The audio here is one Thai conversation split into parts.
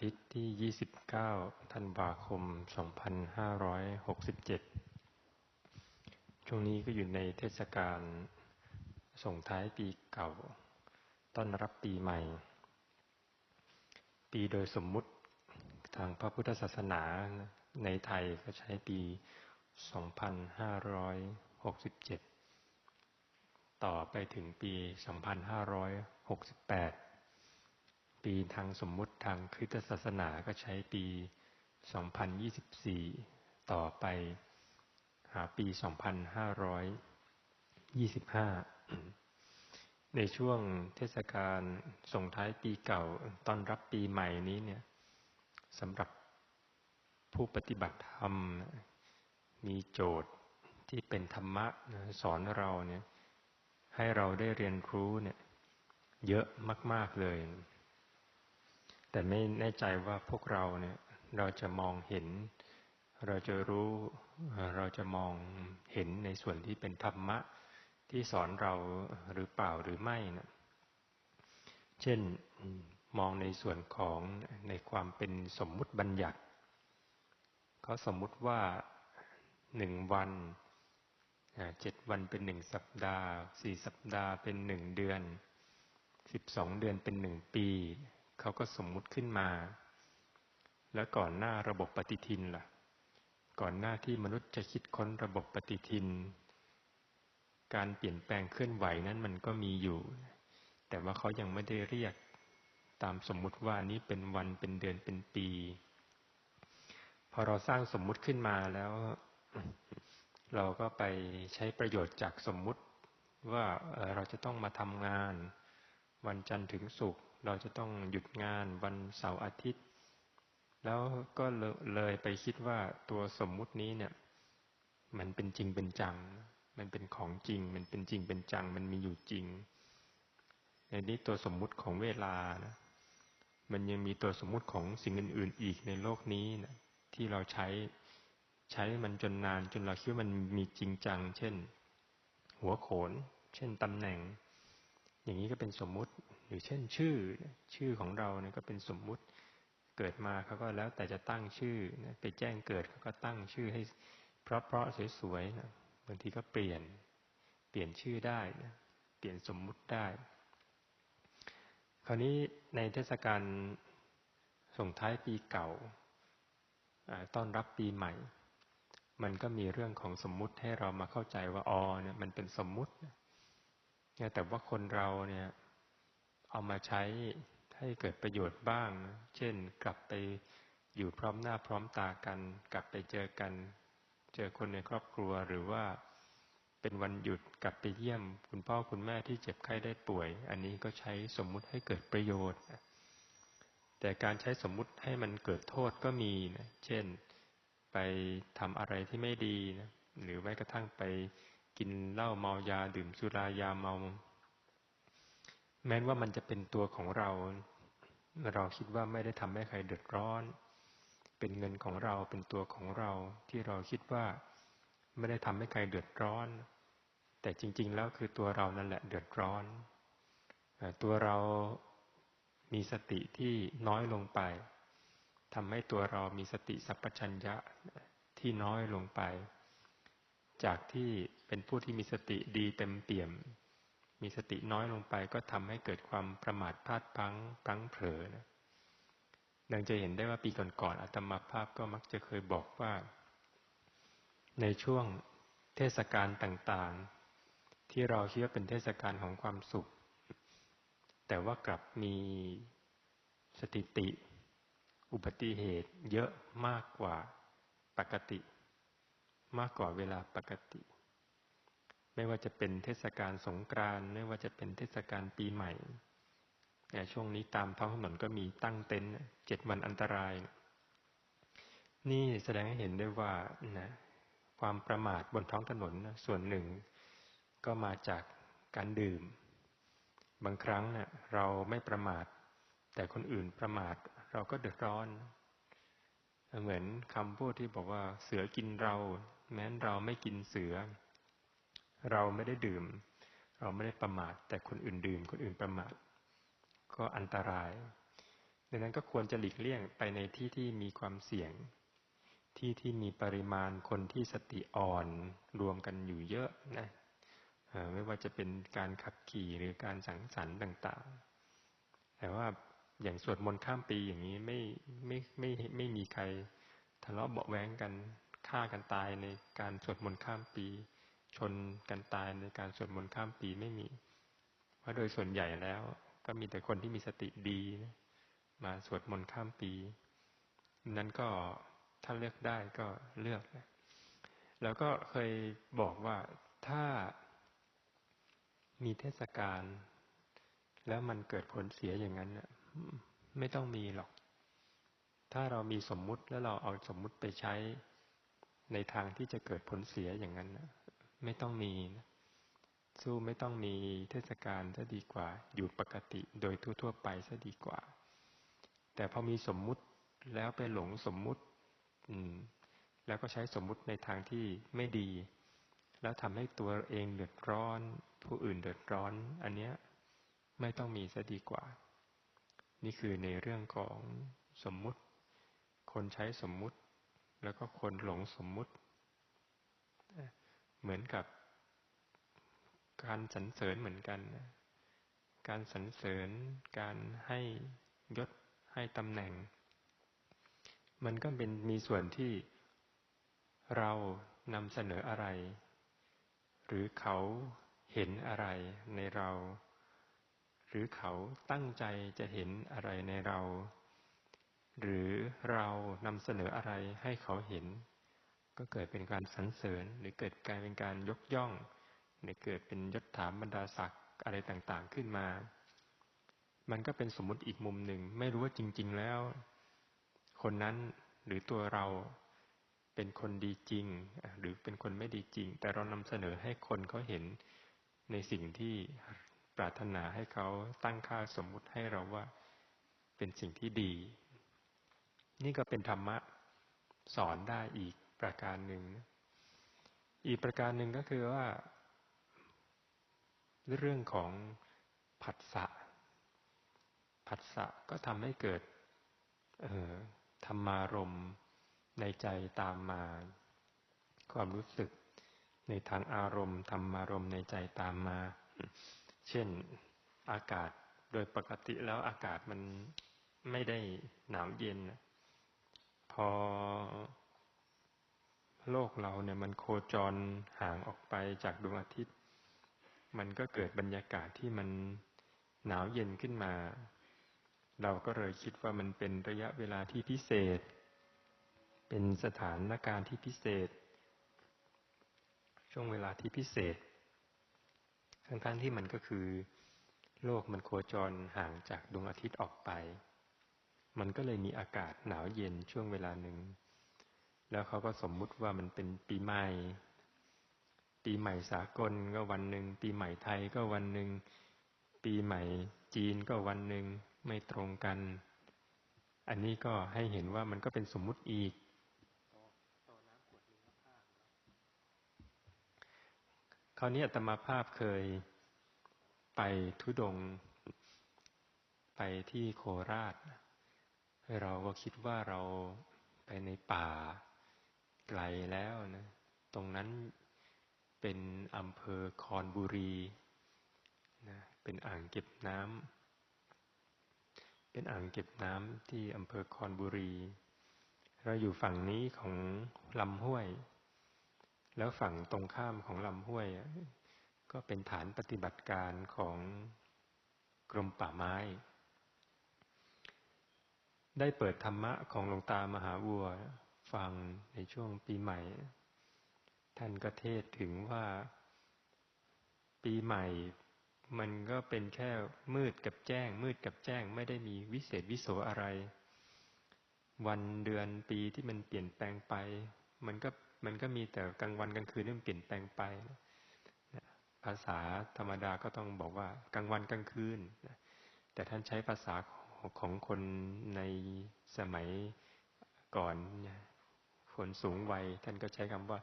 ทิตย์ที่ 29 ธันวาคม 2567 ช่วงนี้ก็อยู่ในเทศกาลส่งท้ายปีเก่า ต้อนรับปีใหม่ ปีโดยสมมุติทางพระพุทธศาสนาในไทยก็ใช้ปี 2567 ต่อไปถึงปี 2568 ปีทางสมมุติทางคริสตศาสนาก็ใช้ปี 2024 ต่อไปหาปี 2525 ในช่วงเทศกาลส่งท้ายปีเก่าต้อนรับปีใหม่นี้เนี่ยสำหรับผู้ปฏิบัติธรรม มีโจทย์ที่เป็นธรรมะสอนเราเนี่ยให้เราได้เรียนรู้เนี่ยเยอะมาก ๆ เลย แต่ไม่แน่ใจว่าพวกเราเนี่ย เราจะมองเห็น เราจะรู้เราจะมองเห็นในส่วนที่เป็นธรรมะที่สอนเราหรือเปล่าหรือไม่นะเช่นมองในส่วนของในความเป็นสมมุติบัญญัติเขาสมมุติว่าหนึ่งวันเจ็ดวันเป็นหนึ่งสัปดาห์สี่สัปดาห์เป็นหนึ่งเดือนสิบสองเดือนเป็นหนึ่งปี เขาก็สมมุติขึ้นมา แล้วก่อนหน้าระบบปฏิทินล่ะ ก่อนหน้าที่มนุษย์จะคิดค้นระบบปฏิทิน การเปลี่ยนแปลงเคลื่อนไหวนั้นมันก็มีอยู่ แต่ว่าเขายังไม่ได้เรียกตามสมมุติว่านี้เป็นวันเป็นเดือนเป็นปี พอเราสร้างสมมุติขึ้นมาแล้ว เราก็ไปใช้ประโยชน์จากสมมุติว่าเราจะต้องมาทำงาน วันจันทร์ถึงศุกร์ เราจะต้องหยุดงานวันเสาร์อาทิตย์ แล้วก็เลยไปคิดว่าตัวสมมุตินี้เนี่ย มันเป็นจริงเป็นจัง มันเป็นของจริง มันเป็นจริงเป็นจัง มันมีอยู่จริง ในนี้ตัวสมมุติของเวลานะมันยังมีตัวสมมุติของสิ่งอื่นๆอีกในโลกนี้นะที่เราใช้ใช้มันจนนานจนเราคิดว่ามันมีจริงจัง เช่น หัวโขน เช่นตำแหน่ง อย่างนี้ก็เป็นสมมุติ รือเช่นชื่อชื่อของเราเนี่ยก็เป็นสมมุติเกิดมาเขาก็แล้วแต่จะตั้งชื่อไปแจ้งเกิดเขาก็ตั้งชื่อให้เพราะเพราะสวยๆนะบางทีก็เปลี่ยนเปลี่ยนชื่อได้นะเปลี่ยนสมมุติได้ คราวนี้ในเทศกาลส่งท้ายปีเก่าต้อนรับปีใหม่ มันก็มีเรื่องของสมมุติให้เรามาเข้าใจว่าอ๋อเนี่ยมันเป็นสมมุติแต่ว่าคนเราเนี่ย เอามาใช้ให้เกิดประโยชน์บ้าง เช่นกลับไปอยู่พร้อมหน้าพร้อมตากัน กลับไปเจอกัน เจอคนในครอบครัวหรือว่าเป็นวันหยุดกลับไปเยี่ยม คุณพ่อคุณแม่ที่เจ็บไข้ได้ป่วย อันนี้ก็ใช้สมมุติให้เกิดประโยชน์ แต่การใช้สมมุติให้มันเกิดโทษก็มีนะเช่นไปทำอะไรที่ไม่ดีนะหรือแม้กระทั่งไปกินเหล้าเมายาดื่มสุรายาเมา แม้ว่ามันจะเป็นตัวของเรา เราคิดว่าไม่ได้ทำให้ใครเดือดร้อน เป็นเงินของเราเป็นตัวของเราที่เราคิดว่าไม่ได้ทำให้ใครเดือดร้อน แต่จริง ๆ แล้วคือตัวเรานั่นแหละเดือดร้อน ตัวเรามีสติที่น้อยลงไปทำให้ตัวเรามีสติสัพพัญญะที่น้อยลงไป จากที่เป็นผู้ที่มีสติดีเต็มเปี่ยม มีสติน้อยลงไปก็ทำให้เกิดความประมาทพลาดพลั้งพลั้งเผลอนะดังจะเห็นได้ว่าปีก่อนๆอาตมาภาพก็มักจะเคยบอกว่า ในช่วงเทศกาลต่างๆ ที่เราคิดว่าเป็นเทศกาลของความสุข แต่ว่ากลับมีสติติ อุบัติเหตุเยอะมากกว่าปกติ มากกว่าเวลาปกติ ไม่ว่าจะเป็นเทศกาลสงกรานต์ไม่ว่าจะเป็นเทศกาลปีใหม่เนี่ช่วงนี้ตามท้องถนนก็มีตั้งเต็นท์เจ็ดวันอันตราย นี่แสดงให้เห็นได้ว่านะความประมาทบนท้องถนนส่วนหนึ่งก็มาจากการดื่ม บางครั้งเนะ่ยเราไม่ประมาท แต่คนอื่นประมาทเราก็เดือดร้อน เหมือนคำพูดที่บอกว่าเสือกินเรา แม้นเราไม่กินเสือ เราไม่ได้ดื่ม เราไม่ได้ประมาท แต่คนอื่นดื่ม คนอื่นประมาท ก็อันตรายดังนั้นก็ควรจะหลีกเลี่ยงไปในที่ที่มีความเสี่ยง ที่ที่มีปริมาณคนที่สติอ่อนรวมกันอยู่เยอะนะไม่ว่าจะเป็นการขับขี่หรือการสังสรรค์ต่าง ๆ แต่ว่าอย่างสวดมนต์ข้ามปีอย่างนี้ไม่ไม่ไม่ไม่มีใครทะเลาะเบาแว้งกันฆ่ากันตายในการสวดมนต์ข้ามปี ชนกันตายในการสวดมนต์ข้ามปีไม่มี เพราะโดยส่วนใหญ่แล้ว ก็มีแต่คนที่มีสติดีนะมาสวดมนต์ข้ามปี นั้นก็ถ้าเลือกได้ก็เลือกนะแล้วก็เคยบอกว่าถ้ามีเทศกาลแล้วมันเกิดผลเสียอย่างนั้นไม่ต้องมีหรอก ถ้าเรามีสมมุติแล้วเราเอาสมมุติไปใช้ในทางที่จะเกิดผลเสียอย่างนั้น ไม่ต้องมีนะสู้ไม่ต้องมีเทศกาลซะดีกว่า อยู่ปกติโดยทั่ว ๆ ไปซะดีกว่า แต่พอมีสมมุติแล้วไปหลงสมมุติ อืม แล้วก็ใช้สมมุติในทางที่ไม่ดี แล้วทำให้ตัวเองเดือดร้อน ผู้อื่นเดือดร้อน อันเนี้ยไม่ต้องมีซะดีกว่า นี่คือในเรื่องของสมมุติ คนใช้สมมุติ แล้วก็คนหลงสมมุติ เหมือนกับการสรรเสริญเหมือนกันการสรรเสริญการให้ยศให้ตำแหน่ง มันก็เป็นมีส่วนที่เรานำเสนออะไร หรือเขาเห็นอะไรในเรา หรือเขาตั้งใจจะเห็นอะไรในเรา หรือเรานำเสนออะไรให้เขาเห็น ก็เกิดเป็นการสรรเสริญ หรือเกิดการเป็นการยกย่องเนี่ยเกิดเป็นยศถาบรรดาศักดิ์อะไรต่างๆขึ้นมา มันก็เป็นสมมติอีกมุมหนึ่ง ไม่รู้ว่าจริง ๆแล้ว คนนั้นหรือตัวเราเป็นคนดีจริง หรือเป็นคนไม่ดีจริง แต่เรานำเสนอให้คนเขาเห็นในสิ่งที่ปรารถนาให้เขาตั้งค่าสมมุติให้เราว่าเป็นสิ่งที่ดี นี่ก็เป็นธรรมะสอนได้อีก ประการหนึ่ง อีกประการหนึ่งก็คือว่า เรื่องของผัสสะผัสสะก็ทำให้เกิดธรรมารมในใจตามมา ความรู้สึกในทางอารมณ์ธรรมารมในใจตามมา เช่นอากาศโดยปกติแล้วอากาศมันไม่ได้หนาวเย็น พอ โลกเราเนี่ยมันโคจรห่างออกไปจากดวงอาทิตย์ มันก็เกิดบรรยากาศที่มันหนาวเย็นขึ้นมา เราก็เลยคิดว่ามันเป็นระยะเวลาที่พิเศษ เป็นสถานการณ์ที่พิเศษ ช่วงเวลาที่พิเศษ ทั้งๆที่มันก็คือ โลกมันโคจรห่างจากดวงอาทิตย์ออกไป มันก็เลยมีอากาศหนาวเย็นช่วงเวลาหนึ่ง แล้วเขาก็สมมุติว่ามันเป็นปีใหม่ ปีใหม่สากลก็วันหนึ่ง ปีใหม่ไทยก็วันหนึ่ง ปีใหม่จีนก็วันหนึ่งไม่ตรงกัน อันนี้ก็ให้เห็นว่ามันก็เป็นสมมุติอีก คราวนี้อาตมาภาพเคยไปทุดง ไปที่โคราช เราก็คิดว่าเราไปในป่า ไกลแล้วนะ ตรงนั้นเป็นอำเภอคอนบุรีนะเป็นอ่างเก็บน้ำเป็นอ่างเก็บน้ำที่อำเภอคอนบุรี เราอยู่ฝั่งนี้ของลำห้วย แล้วฝั่งตรงข้ามของลำห้วย ก็เป็นฐานปฏิบัติการของกรมป่าไม้ ได้เปิดธรรมะของหลวงตามหาวัว ฟังในช่วงปีใหม่ ท่านก็เทศถึงว่าปีใหม่ มันก็เป็นแค่มืดกับแจ้ง มืดกับแจ้งไม่ได้มีวิเศษวิโสอะไร วันเดือนปีที่มันเปลี่ยนแปลงไป มันก็มันก็มีแต่กลางวันกลางคืนที่มันเปลี่ยนแปลงไป ภาษาธรรมดาก็ต้องบอกว่ากลางวันกลางคืน แต่ท่านใช้ภาษาของคนในสมัยก่อน คนสูงวัยท่านก็ใช้คำว่า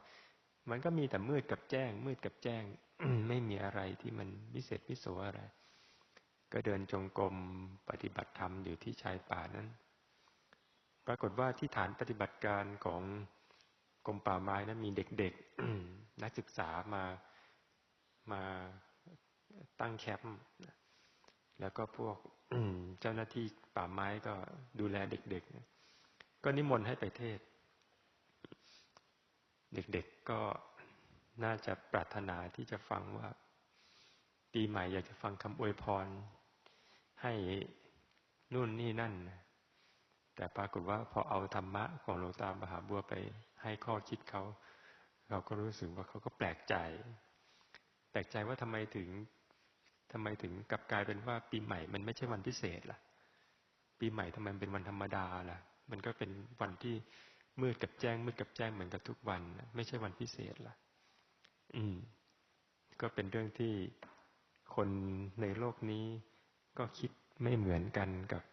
มันก็มีแต่มืดกับแจ้ง มืดกับแจ้ง ไม่มีอะไรที่มันวิเศษวิโสอะไร ก็เดินจงกรมปฏิบัติธรรมอยู่ที่ชายป่านั้น ปรากฏว่าที่ฐานปฏิบัติการของกรมป่าไม้นั้นมีเด็กๆนักศึกษามามาตั้งแคมป์แล้วก็พวกเจ้าหน้าที่ป่าไม้ก็ดูแลเด็กๆ ก็นิมนต์ให้ไปเทศ เด็กๆก็น่าจะปรารถนาที่จะฟังว่าปีใหม่อยากจะฟังคำอวยพร ให้นู่นนี่นั่น แต่ปรากฏว่าพอเอาธรรมะของหลวงตามหาบัวไปให้ข้อคิดเขา เราก็รู้สึกว่าเขาก็แปลกใจ แปลกใจว่าทำไมถึงทำไมถึงกลับกลายเป็นว่าปีใหม่มันไม่ใช่วันพิเศษล่ะ ปีใหม่ทำไมเป็นวันธรรมดาล่ะ มันก็เป็นวันที่ มืดกับแจ้งมืดกับแจ้งเหมือนกับทุกวันไม่ใช่วันพิเศษล่ะ อืม ก็เป็นเรื่องที่คนในโลกนี้ก็คิดไม่เหมือนกันกับ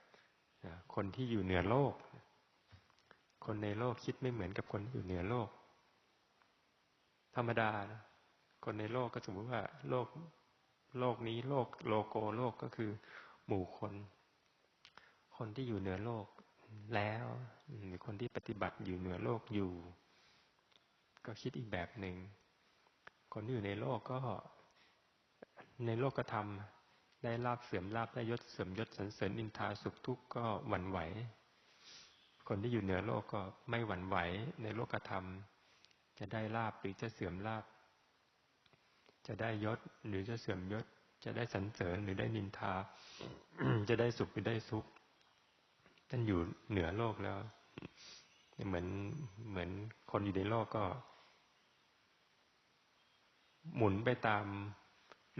คนที่อยู่เหนือโลก คนในโลกคิดไม่เหมือนกับคนอยู่เหนือโลก ธรรมดานะคนในโลกก็สมมติว่า โลกโลกนี้โลกโลโกโลกก็คือ หมู่คน คนที่อยู่เหนือโลก แล้วหรือคนที่ปฏิบัติอยู่เหนือโลกอยู่ ก็คิดอีกแบบหนึ่ง คนที่อยู่ในโลกก็ในโลกก็ทำได้ลาบเสื่อมลาบได้ยศเสื่อมยศสันเสริญอินทาสุขทุกข์ก็หวั่นไหว คนที่อยู่เหนือโลกก็ไม่หวั่นไหว ในโลกธรรม จะได้ลาบหรือจะเสื่อมลาบ จะได้ยศหรือจะเสื่อมยศ จะได้สรรเสริญหรือได้นินทา จะได้สุขหรือได้ทุกข์ ท่านอยู่เหนือโลกแล้ว เหมือนเหมือนคนอยู่ในโลกก็ หมุนไปตาม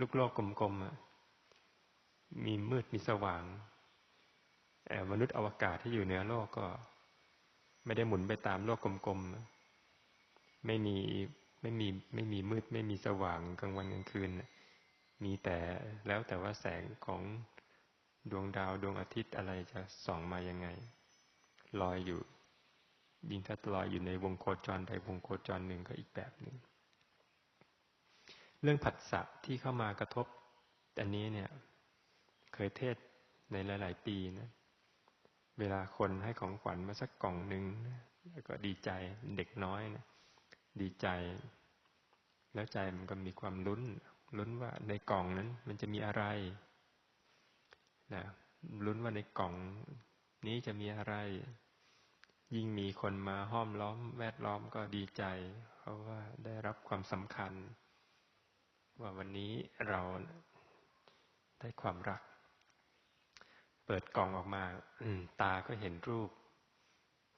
ลูกโลกกลมๆมีมืดมีสว่าง มนุษย์อวกาศที่อยู่เหนือโลกก็ ไม่ได้หมุนไปตามโลกกลมๆไม่มีไม่มีไม่มีมืด ไม่มีสว่างกลางวันกลางคืน มีแต่แล้วแต่ว่าแสงของ ดวงดาวดวงอาทิตย์อะไรจะส่องมายังไง ลอยอยู่ ยิ่งถ้าลอยอยู่ในวงโคจรใดวงโคจรหนึ่งก็อีกแบบหนึ่ง เรื่องผัสสะที่เข้ามากระทบ อันนี้เนี่ย เคยเทศในหลาย ๆ ปีนะ เวลาคนให้ของขวัญมาสักกล่องหนึ่งแล้วก็ดีใจเด็กน้อยนะดีใจ แล้วใจมันก็มีความลุ้นลุ้นว่าในกล่องนั้นมันจะมีอะไร นะลุ้นว่าในกล่องนี้จะมีอะไร ยิ่งมีคนมาห้อมล้อมแวดล้อมก็ดีใจ เพราะว่าได้รับความสำคัญ ว่าวันนี้เราได้ความรัก เปิดกล่องออกมาตาก็เห็นรูป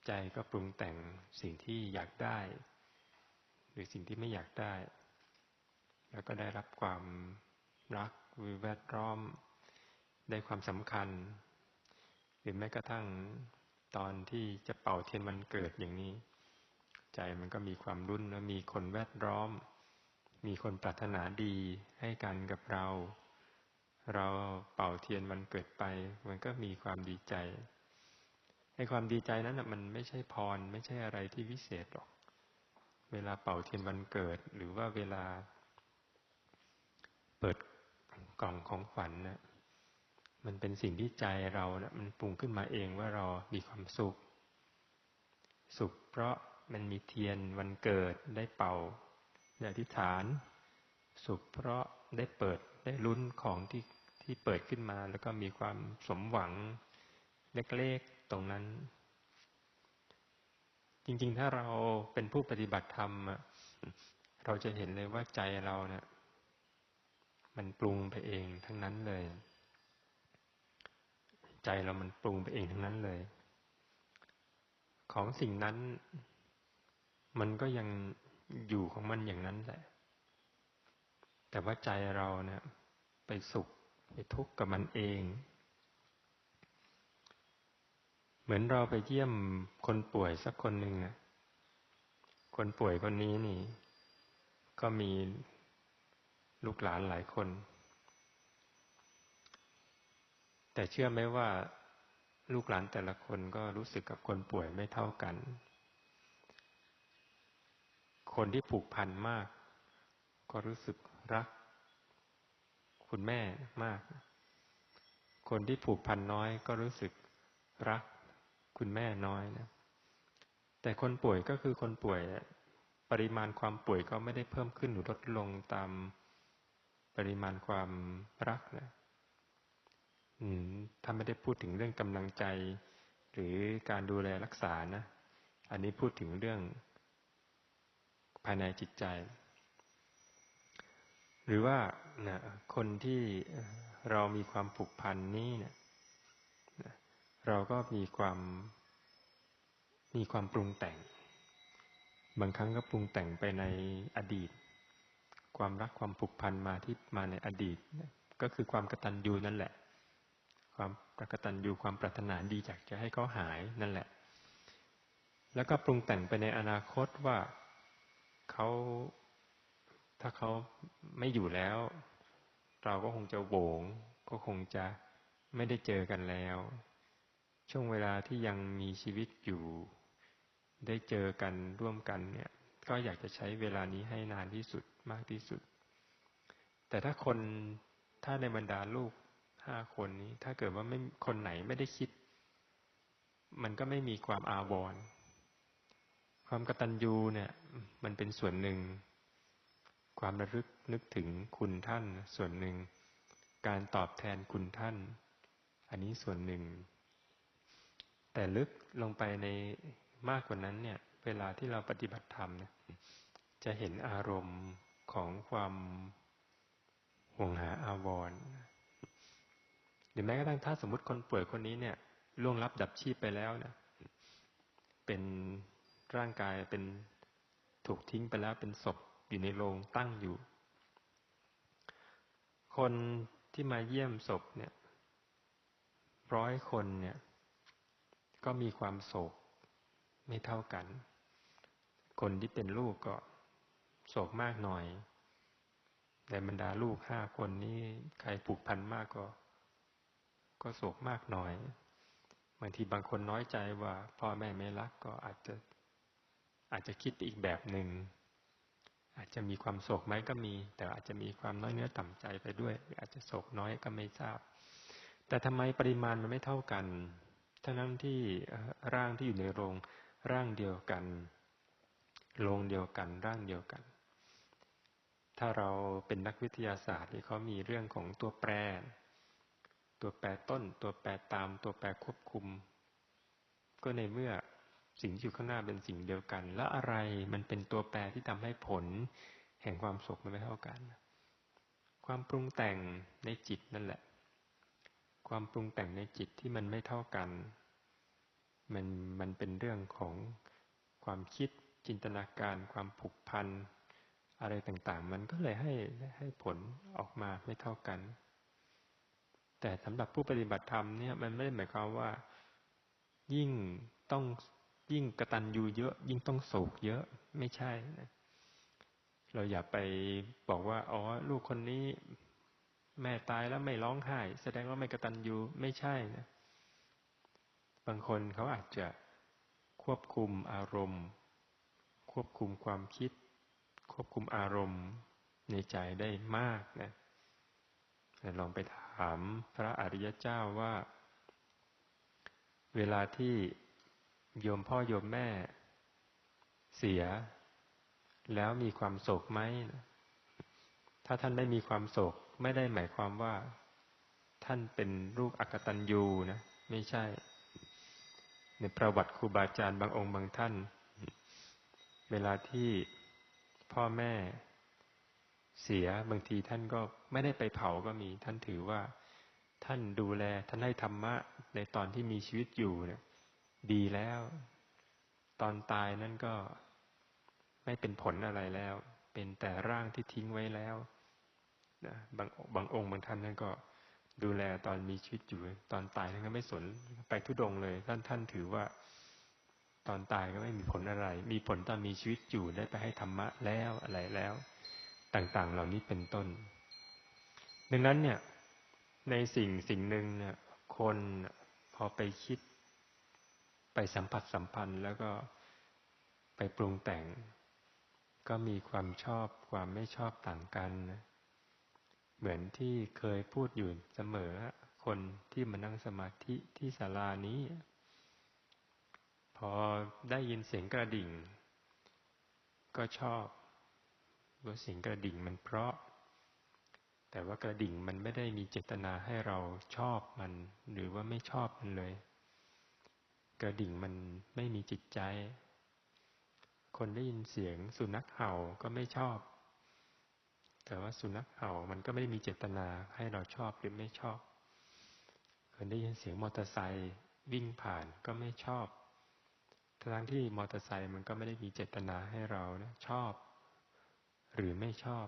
ใจก็ปรุงแต่งสิ่งที่อยากได้ หรือสิ่งที่ไม่อยากได้ แล้วก็ได้รับความรักวิแวดล้อม ได้ความสำคัญ หรือแม้กระทั่งตอนที่จะเป่าเทียนวันเกิดอย่างนี้ ใจมันก็มีความรุ่นและมีคนแวดล้อม มีคนปรารถนาดีให้กันกับเรา เราเป่าเทียนวันเกิดไป มันก็มีความดีใจให้ความดีใจนั้นมันไม่ใช่พร ไม่ใช่อะไรที่วิเศษหรอก เวลาเป่าเทียนวันเกิด หรือว่าเวลา เปิดกล่องของฝันนะ มันเป็นสิ่งที่ใจเรานะมันปรุงขึ้นมาเองว่าเรามีความสุข สุขเพราะมันมีเทียนวันเกิดได้เป่าได้อธิษฐาน สุขเพราะได้เปิดได้ลุ้นของที่ที่เปิดขึ้นมา แล้วก็มีความสมหวังเล็กๆตรงนั้น จริงๆ ถ้าเราเป็นผู้ปฏิบัติธรรมเราจะเห็นเลยว่าใจเราเนะี่ยมันปรุงไปเองทั้งนั้นเลย ใจเรามันปรุงไปเองทั้งนั้นเลย ของสิ่งนั้น มันก็ยังอยู่ของมันอย่างนั้นแหละ แต่ว่าใจเราเนี่ย ไปสุขไปทุกข์กับมันเอง เหมือนเราไปเยี่ยมคนป่วยสักคนหนึ่งนะคนป่วยคนนี้นี่ ก็มีลูกหลานหลายคน แต่เชื่อไหมว่าลูกหลานแต่ละคนก็รู้สึกกับคนป่วยไม่เท่ากัน คนที่ผูกพันมาก ก็รู้สึกรัก คุณแม่มาก คนที่ผูกพันน้อยก็รู้สึกรัก คุณแม่น้อยนะ แต่คนป่วยก็คือคนป่วย ปริมาณความป่วยก็ไม่ได้เพิ่มขึ้นหรือลดลงตามปริมาณความรักนะ ถ้าไม่ได้พูดถึงเรื่องกำลังใจ หรือการดูแลรักษานะ อันนี้พูดถึงเรื่องภายในจิตใจ หรือว่านะคนที่เรามีความผูกพันนี้เนะี่ยเราก็มีความมีความปรุงแต่ง บางครั้งก็ปรุงแต่งไปในอดีต ความรักความผูกพันมาที่มาในอดีต ก็คือความกตัญญูนั่นแหละ ความกตัญญูความปรารถนาดีจากจะให้เขาหายนั่นแหละ แล้วก็ปรุงแต่งไปในอนาคตว่าเขาถ้าเขาไม่อยู่แล้ว เราก็คงจะโหวงก็คงจะไม่ได้เจอกันแล้ว ช่วงเวลาที่ยังมีชีวิตอยู่ ได้เจอกันร่วมกันเนี่ย ก็อยากจะใช้เวลานี้ให้นานที่สุดมากที่สุด แต่ถ้าคนถ้าในบรรดาลูก ห้าคนนี้ ถ้าเกิดว่าไม่คนไหนไม่ได้คิด มันก็ไม่มีความอาวรณ์ความกตัญญูเนี่ย มันเป็นส่วนหนึ่ง ความระลึกนึกถึงคุณท่าน ส่วนหนึ่ง การตอบแทนคุณท่าน อันนี้ส่วนหนึ่ง แต่ลึกลงไปในมากกว่านั้นเนี่ย เวลาที่เราปฏิบัติธรรมเนี่ยจะเห็นอารมณ์ของความห่วงหาอาวรณ์ รือแม้กระทั่งถ้าสมมติคนป่วยคนนี้เนี่ยล่วงลับดับชีพไปแล้วเนี่ยเป็นร่างกายเป็นถูกทิ้งไปแล้วเป็นศพอยู่ในโรงตั้งอยู่ คนที่มาเยี่ยมศพเนี่ย ร้อยคนเนี่ย ก็มีความโศกไม่เท่ากัน คนที่เป็นลูกก็โศกมากหน่อยในบรรดาลูกห้าคนนี้ใครผูกพันมากก็ ก็โศกมากหน่อยบางทีบางคนน้อยใจว่าพ่อแม่ไม่รักก็อาจจะอาจจะคิดอีกแบบหนึ่งอาจจะมีความโศกไหมก็มี แต่อาจจะมีความน้อยเนื้อต่ำใจไปด้วย อาจจะโศกน้อยก็ไม่ทราบ แต่ทำไมปริมาณมันไม่เท่ากันทั้งนั้นที่ร่างที่อยู่ในโรงร่างเดียวกันโรงเดียวกัน ร่างเดียวกัน ถ้าเราเป็นนักวิทยาศาสตร์ที่เขามีเรื่องของตัวแปร ตัวแปรต้น ตัวแปรตาม ตัวแปรควบคุม ก็ในเมื่อสิ่งที่อยู่ข้างหน้าเป็นสิ่งเดียวกัน แล้วอะไรมันเป็นตัวแปรที่ทำให้ผล แห่งความสุขมันไม่เท่ากัน ความปรุงแต่งในจิตนั่นแหละ ความปรุงแต่งในจิตที่มันไม่เท่ากัน มันมันเป็นเรื่องของความคิดจินตนาการความผูกพันอะไรต่างๆ มันก็เลยให้ให้ผลออกมาไม่เท่ากัน แต่สำหรับผู้ปฏิบัติธรรมเนี่ยมันไม่ได้หมายความว่า ยิ่งต้องยิ่งกระตันยูเยอะ ยิ่งต้องโศกเยอะไม่ใช่นะเราอย่าไปบอกว่าอ๋อลูกคนนี้ แม่ตายแล้วไม่ร้องไห้ แสดงว่าไม่กระตันยูไม่ใช่นะบางคนเขาอาจจะควบคุมอารมณ์ ควบคุมความคิด ควบคุมอารมณ์ในใจได้มากนะลองไปถามามพระอริยเจ้าว่า เวลาที่โยมพ่อโยมแม่ เสีย แล้วมีความโศกไหม ถ้าท่านไม่มีความโศกไม่ได้หมายความว่า ท่านเป็นลูกอักตันยูนะ ไม่ใช่ ในประวัติครูบาอาจารย์บางองค์บางท่าน เวลาที่พ่อแม่ เสียบางทีท่านก็ไม่ได้ไปเผาก็มี ท่านถือว่าท่านดูแล ท่านให้ธรรมะในตอนที่มีชีวิตอยู่เนี่ย ดีแล้ว ตอนตายนั่นก็ไม่เป็นผลอะไรแล้ว เป็นแต่ร่างที่ทิ้งไว้แล้วนะบางบางองค์บางท่านนั่นก็ดูแลตอนมีชีวิตอยู่ ตอนตายท่านก็ไม่สนไปทุดงเลย ท่านท่านถือว่า ตอนตายก็ไม่มีผลอะไร มีผลตอนมีชีวิตอยู่ได้ไปให้ธรรมะแล้วอะไรแล้ว ต่างๆ เหล่านี้เป็นต้น ดังนั้นเนี่ย ในสิ่งสิ่งหนึ่งเนี่ย คนพอไปคิด ไปสัมผัสสัมพันธ์ แล้วก็ไปปรุงแต่ง ก็มีความชอบความไม่ชอบต่างกันนะเหมือนที่เคยพูดอยู่เสมอคคนที่มานั่งสมาธิที่ศาลานี้ พอได้ยินเสียงกระดิ่ง ก็ชอบ ว่าเสียงกระดิ่งมันเพราะ แต่ว่ากระดิ่งมันไม่ได้มีเจตนาให้เราชอบมัน หรือว่าไม่ชอบมันเลย กระดิ่งมันไม่มีจิตใจ คนได้ยินเสียงสุนัขเห่าก็ไม่ชอบ แต่ว่าสุนัขเห่ามันก็ไม่ได้มีเจตนาให้เราชอบหรือไม่ชอบคยได้ยินเสียงมอเตอร์ไซค์วิ่งผ่านก็ไม่ชอบทั้งที่มอเตอร์ไซค์มันก็ไม่ได้มีเจตนาให้เรานะชอบ หรือไม่ชอบ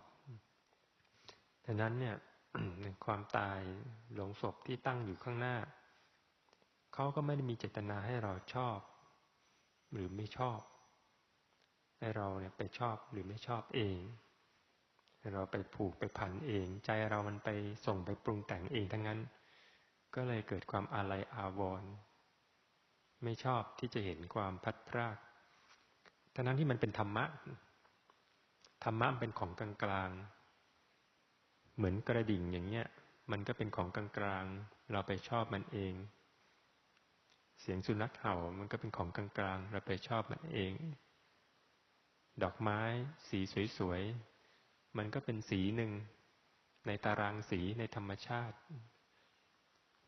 ดังนั้นเนี่ยความตายหลงศพที่ตั้งอยู่ข้างหน้า เขาก็ไม่ได้มีเจตนาให้เราชอบ หรือไม่ชอบ ให้เราเนี่ยไปชอบหรือไม่ชอบเองเราไปผูกไปพันเอง ใจเรามันไปส่งไปปรุงแต่งเองทั้งนั้น ก็เลยเกิดความอาลัยอาวรณ์ไม่ชอบที่จะเห็นความพัดพรากทั้งนั้นที่มันเป็นธรรมะ ธรรมะเป็นของกลางกลางเหมือนกระดิ่งอย่างเงี้ย มันก็เป็นของกลางกลางเราไปชอบมันเอง เสียงสุนัขเห่ามันก็เป็นของกลางกลางเราไปชอบมันเอง ดอกไม้ สีสวยๆมันก็เป็นสีหนึ่งในตารางสีในธรรมชาติ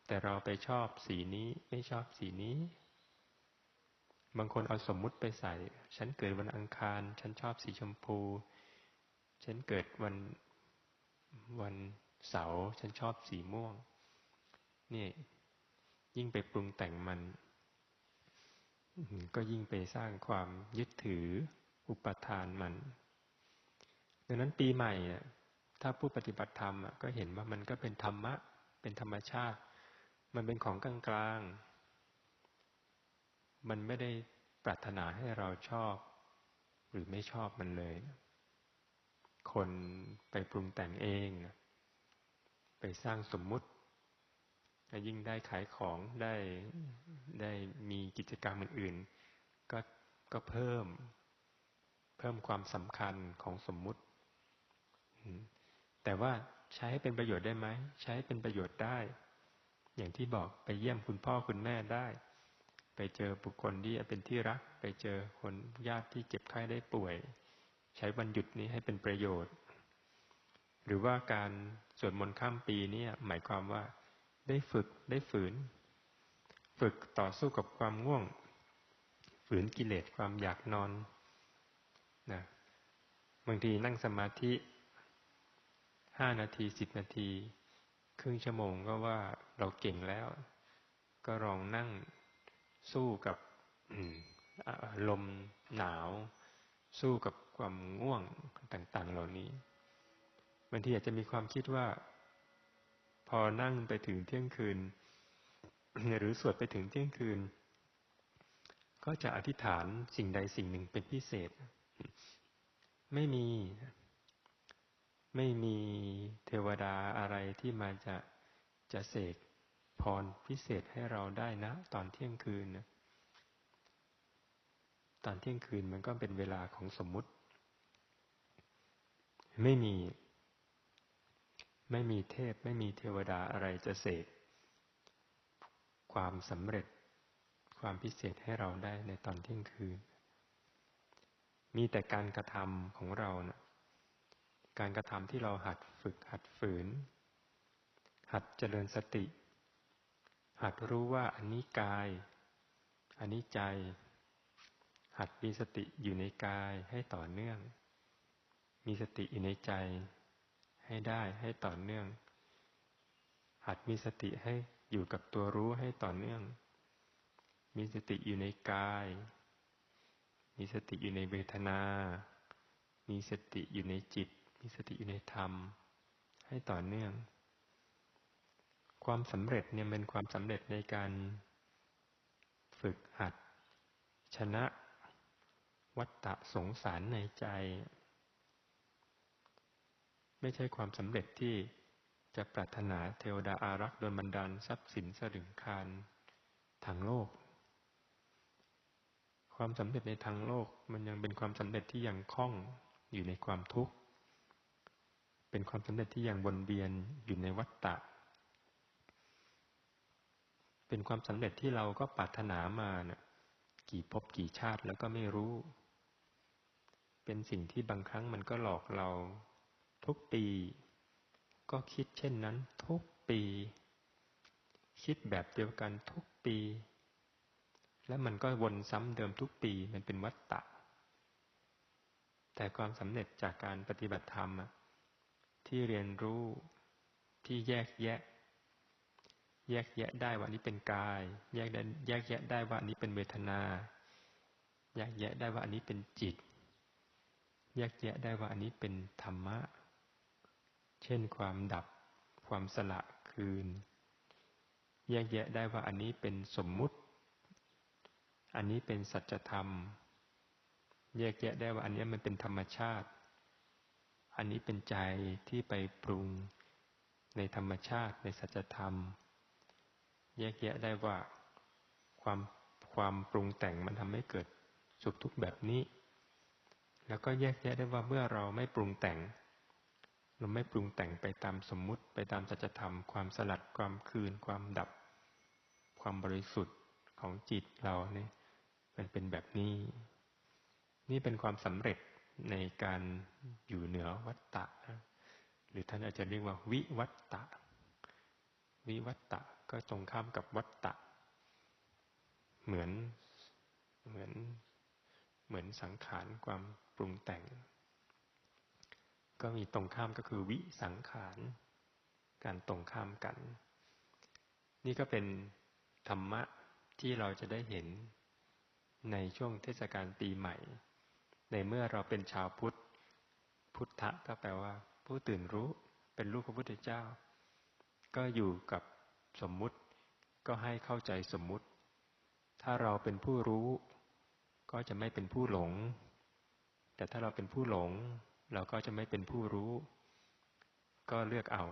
แต่เราไปชอบสีนี้ไม่ชอบสีนี้ บางคนเอาสมมุติไปใส่ ฉันเกิดวันอังคาร ฉันชอบสีชมพู ฉันเกิดวันวันเสาร์ฉันชอบสีม่วง นี่ ยิ่งไปปรุงแต่งมัน ก็ยิ่งไปสร้างความยึดถืออุปทานมัน ดังนั้นปีใหม่เนี่ยถ้าผู้ปฏิบัติธรรมก็เห็นว่ามันก็เป็นธรรมะ เป็นธรรมชาติ มันเป็นของกลางกลางมันไม่ได้ปรารถนาให้เราชอบ หรือไม่ชอบมันเลย คนไปปรุงแต่งเองไปสร้างสมมุติยิ่งได้ขายของได้ได้มีกิจกรรมอื่นๆก็ก็เพิ่ม เพิ่มความสำคัญของสมมุติ แต่ว่าใช้ให้เป็นประโยชน์ได้ไหม ใช้เป็นประโยชน์ได้ อย่างที่บอกไปเยี่ยมคุณพ่อคุณแม่ได้ ไปเจอบุคคลที่เป็นที่รัก ไปเจอคนญาติที่เจ็บไข้ได้ป่วย ใช้วันหยุดนี้ให้เป็นประโยชน์ หรือว่าการสวดมนต์ข้ามปีนี่หมายความว่า ได้ฝึกได้ฝืน ฝึกต่อสู้กับความง่วง ฝืนกิเลสความอยากนอนนะบางทีนั่งสมาธิห้านาทีสิบนาที ครึ่งชั่วโมงก็ว่าเราเก่งแล้ว ก็ลองนั่งสู้กับลมหนาว สู้กับ ความง่วงต่าง ๆ เหล่านี้บางทีอาจจะมีความคิดว่า พอนั่งไปถึงเที่ยงคืน หรือสวดไปถึงเที่ยงคืน ก็จะอธิษฐานสิ่งใดสิ่งหนึ่งเป็นพิเศษ ไม่มี ไม่มีเทวดาอะไรที่มาจะจะเสกพรพิเศษให้เราได้นะ ตอนเที่ยงคืนนะตอนเที่ยงคืนมันก็เป็นเวลาของสมมุติ ไม่มี ไม่มีเทพ ไม่มีเทวดาอะไรจะเสกความสำเร็จความพิเศษให้เราได้ในตอนเที่ยงคืน มีแต่การกระทำของเรานะการกระทำที่เราหัดฝึกหัดฝืน หัดเจริญสติ หัดรู้ว่าอันนี้กาย อันนี้ใจ หัดมีสติอยู่ในกายให้ต่อเนื่อง มีสติอยู่ในใจ ให้ได้ให้ต่อเนื่อง หัดมีสติให้อยู่กับตัวรู้ให้ต่อเนื่อง มีสติอยู่ในกาย มีสติอยู่ในเวทนา มีสติอยู่ในจิต มีสติอยู่ในธรรม ให้ต่อเนื่อง ความสำเร็จเนี่ยเป็นความสำเร็จในการฝึกหัด ชนะวัตตะสงสารในใจ ไม่ใช่ความสำเร็จที่จะปรารถนาเทวดาอารักษ์โดยบันดาลทรัพย์สินสลึงคารทางโลก ความสำเร็จในทางโลกมันยังเป็นความสำเร็จที่ยังคล่องอยู่ในความทุกข์ เป็นความสำเร็จที่ยังวนเวียนอยู่ในวัฏฏะเป็นความสำเร็จที่เราก็ปรารถนามานะ่ยกี่ภพกี่ชาติแล้วก็ไม่รู้ เป็นสิ่งที่บางครั้งมันก็หลอกเรา ทุกปี ก็คิดเช่นนั้นทุกปี คิดแบบเดียวกันทุกปี และมันก็วนซ้ำเดิมทุกปีมันเป็นวัฏฏะแต่ความสำเร็จจากการปฏิบัติธรรมที่เรียนรู้ที่แยกแยะ แยกแยะได้ว่านี้เป็นกาย แยกได้แยกแยะได้ว่านี้เป็นเวทนา แยกแยะได้ว่าอันนี้เป็นจิต แยกแยะได้ว่าอันนี้เป็นธรรมะ เช่นความดับ ความสละคืน แยกแยะได้ว่าอันนี้เป็นสมมุติ อันนี้เป็นสัจธรรม แยกแยะได้ว่าอันนี้มันเป็นธรรมชาติ อันนี้เป็นใจที่ไปปรุงในธรรมชาติในสัจธรรม แยกแยะได้ว่าความความปรุงแต่งมันทำให้เกิดสุขทุกข์แบบนี้ แล้วก็แยกแยะได้ว่าเมื่อเราไม่ปรุงแต่ง เราไม่ปรุงแต่งไปตามสมมุติไปตามสัจธรรม ความสลัดความคืน ความดับ ความบริสุทธิ์ของจิตเราเนี่ยมันเป็นแบบนี้ นี่เป็นความสำเร็จในการอยู่เหนือวัตตะหรือท่านอาจจะเรียกว่าวิวัตตะ วิวัตตะก็ตรงข้ามกับวัตตะ เหมือนเหมือนเหมือนสังขารความปรุงแต่ง ก็มีตรงข้ามก็คือวิสังขาร การตรงข้ามกัน นี่ก็เป็นธรรมะที่เราจะได้เห็นในช่วงเทศกาลปีใหม่ ในเมื่อเราเป็นชาวพุทธ พุทธะก็แปลว่า ผู้ตื่นรู้เป็นลูกพระพุทธเจ้า ก็อยู่กับสมมุติ ก็ให้เข้าใจสมมุติ ถ้าเราเป็นผู้รู้ ก็จะไม่เป็นผู้หลง แต่ถ้าเราเป็นผู้หลง เราก็จะไม่เป็นผู้รู้ ก็เลือกเอา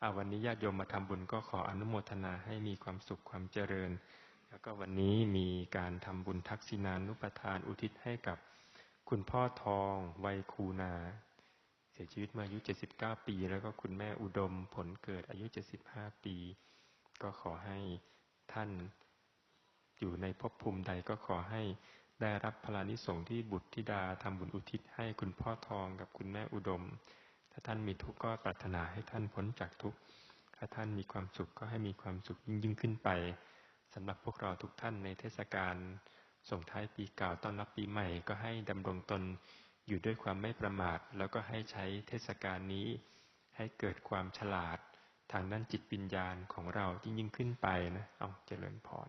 เอาวันนี้ญาติโยมมาทำบุญก็ขออนุโมทนาให้มีความสุขความเจริญ แล้วก็วันนี้มีการทำบุญทักษิณานุปทานอุทิศให้กับคุณพ่อทองวัยคูนา เสียชีวิตมาอายุ 79 ปี แล้วก็คุณแม่อุดมผลเกิดอายุ 75 ปี ก็ขอให้ท่านอยู่ในภพภูมิใดก็ขอให้ ได้รับพลานิสงที่บุตรธิดาทำบุญอุทิศให้คุณพ่อทองกับคุณแม่อุดม ถ้าท่านมีทุกข์ก็ปรารถนาให้ท่านพ้นจากทุกข์ ถ้าท่านมีความสุขก็ให้มีความสุขยิ่งยิ่งขึ้นไปสำหรับพวกเราทุกท่านในเทศกาลส่งท้ายปีเก่าต้อนรับปีใหม่ก็ให้ดำรงตนอยู่ด้วยความไม่ประมาท แล้วก็ให้ใช้เทศกาลนี้ ให้เกิดความฉลาดทางด้านจิตวิญญาณของเราที่ยิ่งขึ้นไปนะ เอาเจริญพร